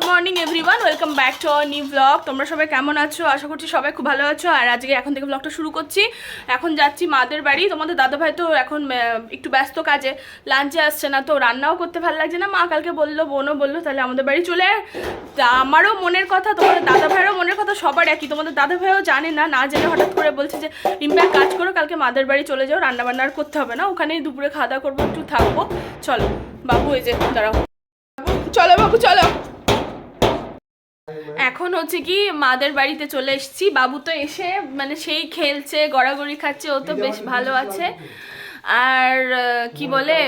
Good morning everyone welcome back to our new blog তোমরা সবাই কেমন আছো? আশা করছি সবাই খুব ভালো আছো। আর আজকে এখন থেকে ব্লগটা শুরু করছি। এখন যাচ্ছি মাদের বাড়ি। তোমাদের দাদাভাই তো এখন একটু ব্যস্ত কাজে। লাঞ্চে আসছে না, তো রান্নাও করতে ভালো লাগছে না। মা কালকে বলল, বোনও বলল, তাহলে আমাদের বাড়ি চলে আমারও মনের কথা, তোমাদের দাদাভাইয়েরও মনের কথা সবার একই। তোমাদের দাদাভাইও জানে না না জেনে হঠাৎ করে বলছে যে ইম্প্যাক্ট কাজ করো, কালকে মাদের বাড়ি চলে যাও রান্না বান্না আর করতে হবে না। ওখানেই দুপুরে খাওয়া দাওয়া করব, একটু থাকব। চলো, বাবু এই যে, দাঁড়াও। চলো বাবু, চলো। এখন হচ্ছে কি মাদের বাড়িতে চলে এসেছি বাবু তো এসে মানে সেই খেলছে গড়াগড়ি খাচ্ছে ও তো বেশ ভালো আছে আর কি বলে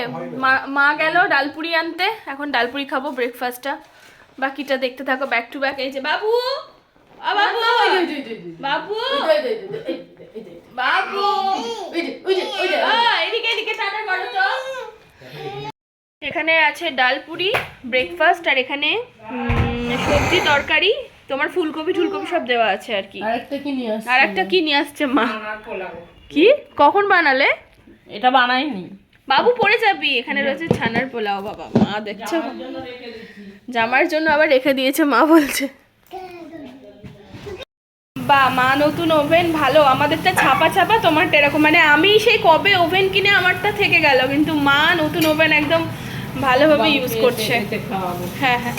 মা- মা গেল ডালপুরি আনতে এখন ডালপুরি খাব ব্রেকফাস্টটা বাকিটা দেখতে থাকো ব্যাক টু ব্যাক এই যে বাবু বাবু বাবু বাবু এদিকে এদিকে টাটা করো তো এখানে আছে ডালপুরি ব্রেকফাস্ট আর এখানে সবজি তরকারি তোমার ফুলকপি টুলকপি সব দেওয়া আছে আর কি। আরেকটা কি নিয়ে আসছে? আর একটা কি নিয়ে আসছে মা? কি? কখন বানালে? এটা বানাইনি। বাবু পড়ে যাবি এখানে রয়েছে ছানার পোলাও বাবা মা দেখছ? জামার জন্য আবার রেখে দিয়েছে মা বলছে। বা মা নতুন ওভেন ভালো আমাদেরটা ছাপা ছাপা তোমারটা এরকম মানে আমি সেই কবে ওভেন কিনে আমারটা থেকে গেল কিন্তু মা নতুন ওভেন একদম ভালোভাবে ইউজ করছে। হ্যাঁ হ্যাঁ।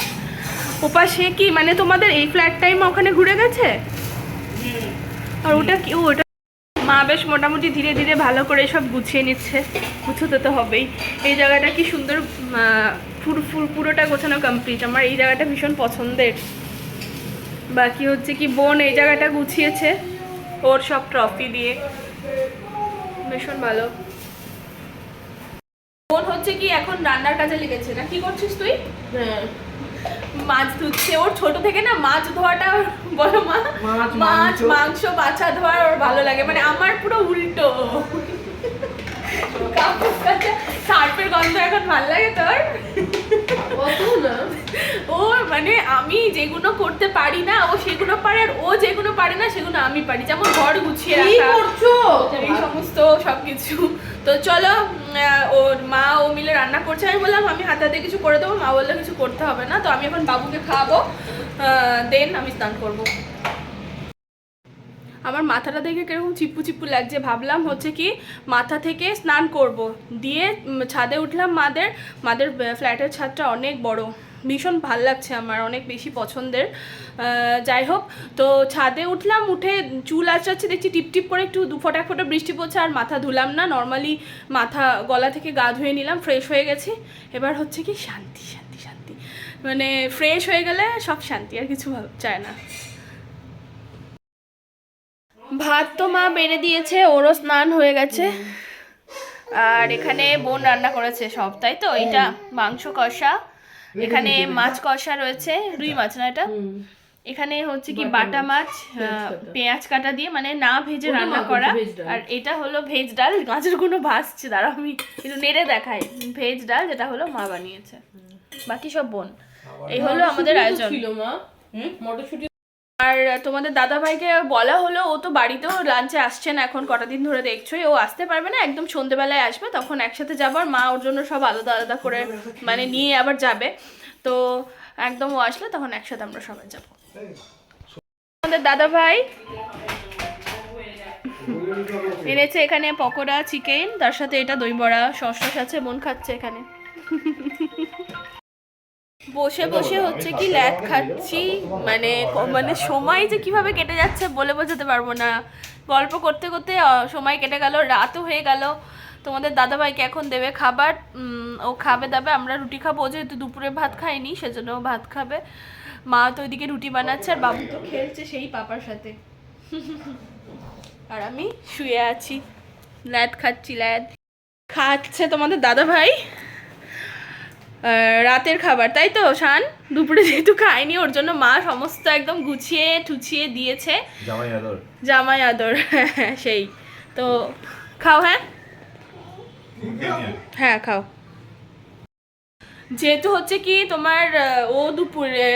ওপাশে কি মানে তোমাদের এই ফ্ল্যাট টাইম ওখানে ঘুরে গেছে? আর ওটা কি ওটা মা বেশ মোটামুটি ধীরে ধীরে ভালো করে সব গুছিয়ে নিচ্ছে। গুছোতে তো হবেই। এই জায়গাটা কি সুন্দর ফুল পুরো- পুরোটা গোছানো কমপ্লিট আমার এই জায়গাটা ভীষণ পছন্দের। বাকি হচ্ছে কি, বোন এই জায়গাটা গুছিয়েছে ওর সব ট্রফি দিয়ে। ভীষণ ভালো। বোন হচ্ছে কি, এখন রান্নার কাজে লেগেছে না? কি করছিস তুই? হ্যাঁ। মাছ ধুচ্ছে। ওর ছোট থেকে না মাছ ধোয়াটা বলো মা মাছ, মাংস। বাছা ধোয়া ওর ভালো লাগে। মানে আমার পুরো উল্টো। সার্ফের গন্ধ এখন ভালো লাগে তোর? মানে আমি যেগুলো করতে পারি না ও সেগুলো পারে আর ও যেগুলো পারে না সেগুলো আমি পারি। যেমন ঘর গুছিয়ে রাখা করছ? এই সমস্ত সবকিছু। তো চলো ওর মা ও মিলে রান্না করছে। আমি বললাম আমি হাতে হাতে কিছু করে দেবো। মা বলল কিছু করতে হবে না। তো আমি এখন বাবুকে খাওয়াবো। দেন আমি স্নান করব। আমার মাথাটা দেখে কীরকম চিপ্পু চিপ্পু লাগছে। ভাবলাম হচ্ছে কি মাথা থেকে স্নান করব। দিয়ে ছাদে উঠলাম মাদের। মাদের ফ্ল্যাটের ছাদটা অনেক বড়। ভীষণ ভালো লাগছে আমার অনেক বেশি পছন্দের। যাই হোক তো ছাদে উঠলাম উঠে চুল আঁচড়াচ্ছে দেখছি টিপ টিপ করে একটু দু ফোটা এক ফোঁটা বৃষ্টি পড়ছে আর মাথা ধুলাম না। নর্মালি মাথা গলা থেকে গা ধুয়ে নিলাম ফ্রেশ হয়ে গেছি। এবার হচ্ছে কি শান্তি শান্তি শান্তি। মানে ফ্রেশ হয়ে গেলে সব শান্তি আর কিছু চায় না। ভাত তো মা বেড়ে দিয়েছে ওরও স্নান হয়ে গেছে। আর এখানে বোন রান্না করেছে সব তাই তো? এটা মাংস কষা। এখানে মাছ কষা রয়েছে রুই মাছ না এটা? এখানে হচ্ছে কি বাটা মাছ আহ, পেঁয়াজ কাটা। দিয়ে মানে না ভেজে রান্না করা। আর এটা হলো ভেজ ডাল গাছের কোনো ভাসছে দাঁড়াও আমি একটু নেড়ে দেখাই। ভেজ ডাল যেটা হলো মা বানিয়েছে। বাকি সব বোন। এই হলো আমাদের আয়োজন। ছিল মা। মটরশুঁটি আর তোমাদের দাদা ভাইকে বলা হলো, ও তো বাড়িতেও লাঞ্চে আসছে না এখন, কটা দিন ধরে দেখছোই। ও আসতে পারবে না, একদম সন্ধেবেলায় আসবে, তখন একসাথে যাব আর মা ওর জন্য সব আলাদা আলাদা করে মানে নিয়ে আবার যাবে। তো একদম ও আসলে তখন একসাথে আমরা সবাই যাব। আমাদের দাদা ভাই এনেছে এখানে পকোড়া চিকেন তার সাথে এটা দই বড়া সস আছে মন খাচ্ছে এখানে। বসে বসে হচ্ছে কি ল্যাদ খাচ্ছি মানে মানে সময় যে কীভাবে কেটে যাচ্ছে বলে বোঝাতে পারব না। গল্প করতে করতে সময় কেটে গেল রাতও হয়ে গেল। তোমাদের দাদাভাইকে এখন দেবে খাবার ও খাবে দাবে আমরা রুটি খাব। ও যেহেতু দুপুরে ভাত খাইনি সেজন্য ও ভাত খাবে। মা তো ওইদিকে রুটি বানাচ্ছে আর বাবু তো খেলছে সেই পাপার সাথে। আর আমি শুয়ে আছি। ল্যাদ খাচ্ছি ল্যাদ খাচ্ছে তোমাদের দাদা ভাই আহ, রাতের খাবার তাই তো শান? দুপুরে যেহেতু খায়নি ওর জন্য মা সমস্ত একদম গুছিয়ে টুছিয়ে দিয়েছে। জামাই আদর। জামাই আদর সেই। তো খাও হ্যাঁ? হ্যাঁ খাও। যেহেতু হচ্ছে কি তোমার ও দুপুরে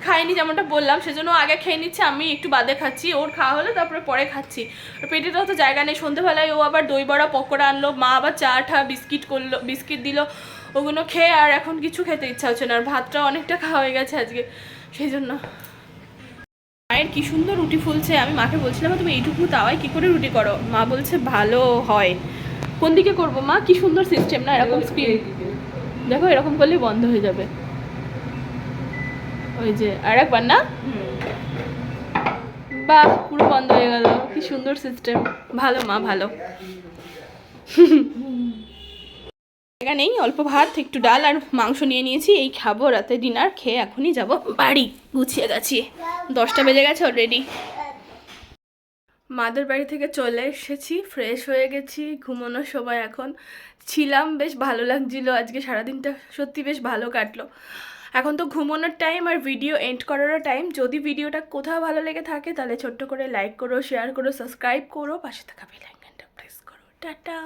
খায়নি যেমনটা বললাম সেজন্য আগে খেয়ে নিচ্ছে আমি একটু বাদে খাচ্ছি ওর খাওয়া হলো তারপরে পরে খাচ্ছি। পেটেরও তো জায়গা নেই সন্ধ্যেবেলায় ও আবার দই বড়া পকোড়া আনলো মা আবার চা ঠা বিস্কিট করল বিস্কিট দিল ওগুলো খেয়ে আর এখন কিছু খেতে ইচ্ছা হচ্ছে না, আর ভাতটা অনেকটা খাওয়া হয়ে গেছে আজকে, সেই জন্য। মায়ের কি সুন্দর রুটি ফুলছে, আমি মাকে বলছিলাম, তুমি এইটুকু তাওয়ায় কি করে রুটি করো? মা বলছে, ভালো হয়। কোন দিকে করব মা? কি সুন্দর সিস্টেম না, এরকম স্পিড দেখো, এরকম করলেই বন্ধ হয়ে যাবে। ওই যে, আর একবার না? বাহ, পুরো বন্ধ হয়ে গেল। কি সুন্দর সিস্টেম ভালো মা, ভালো। জায়গা নেই, অল্প ভাত, একটু ডাল আর মাংস নিয়ে নিয়েছি। এই খাব, রাতে ডিনার খেয়ে এখনই যাব বাড়ি। গুছিয়ে গেছি। দশটা বেজে গেছে অলরেডি মাদের বাড়ি থেকে চলে এসেছি ফ্রেশ হয়ে গেছি ঘুমানোর সময় এখন। ছিলাম, বেশ ভালো লাগছিল। আজকে সারাদিনটা সত্যি বেশ ভালো কাটলো। এখন তো ঘুমানোর টাইম আর ভিডিও এন্ড করারও টাইম যদি ভিডিওটা কোথাও ভালো লেগে থাকে, তাহলে ছোট্ট করে লাইক করো শেয়ার করো সাবস্ক্রাইব করো। পাশে থাকা বেল আইকনটা প্রেস করো। টাটা!